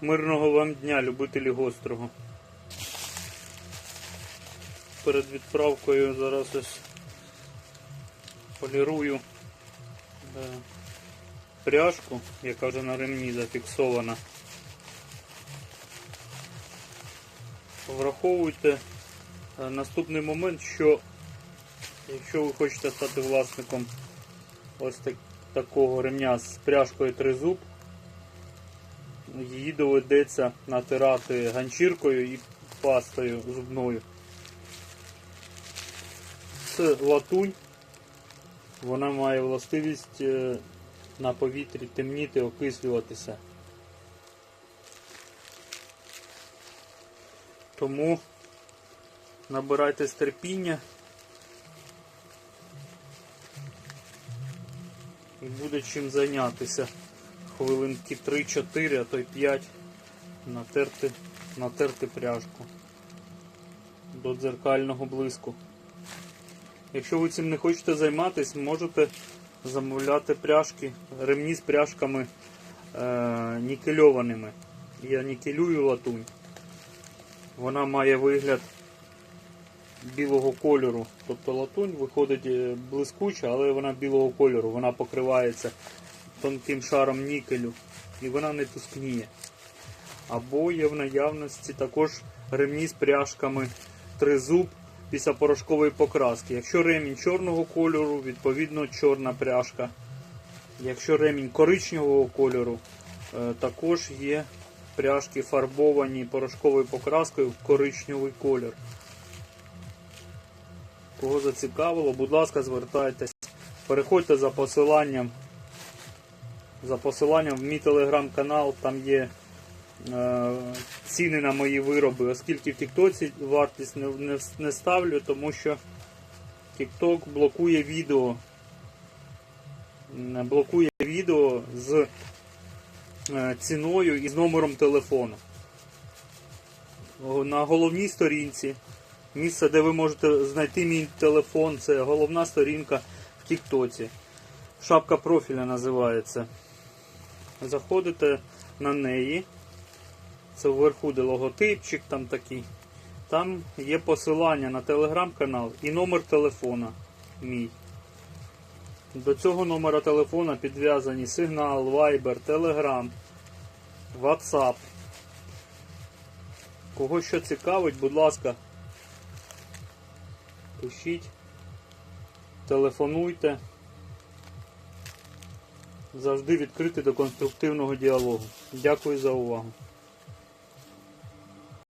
Мирного вам дня, любителі гострого. Перед відправкою зараз ось полірую е, пряжку, яка вже на ремні зафіксована. Враховуйте е, наступний момент, що якщо ви хочете стати власником ось так, такого ремня з пряжкою тризуб, її доведеться натирати ганчіркою і пастою зубною. Це латунь. Вона має властивість е, на повітрі темніти, окислюватися. Тому набирайте терпіння і буде чим зайнятися. Хвилинки 3-4, а то й 5 натерти, натерти пряжку до дзеркального блиску. Якщо ви цим не хочете займатися, можете замовляти пряжки, ремні з пряжками е, нікельованими. Я нікелюю латунь. Вона має вигляд білого кольору. Тобто латунь виходить е, блискуча, але вона білого кольору. Вона покривається тонким шаром нікелю і вона не тускніє. Або є в наявності також ремні з пряжками тризуб після порошкової покраски. Якщо ремінь чорного кольору, відповідно чорна пряжка. Якщо ремінь коричневого кольору, е, також є пряжки фарбовані порошковою покраскою в коричневий колір. Кого зацікавило, будь ласка, звертайтесь. Переходьте за посиланням. За посиланням в мій телеграм-канал, там є е, ціни на мої вироби, оскільки в Тіктоці вартість не, не, не ставлю, тому що Тікток блокує відео. Блокує відео з е, ціною і з номером телефону. На головній сторінці, місце, де ви можете знайти мій телефон, це головна сторінка в Тіктоці. Шапка профіля називається. Заходите на неї. Це вверху де логотипчик там такий. Там є посилання на телеграм-канал і номер телефона мій. До цього номера телефона підв'язані сигнал, Viber, Telegram, WhatsApp. Кого що цікавить, будь ласка, пишіть, телефонуйте. Завжди відкритий до конструктивного діалогу. Дякую за увагу.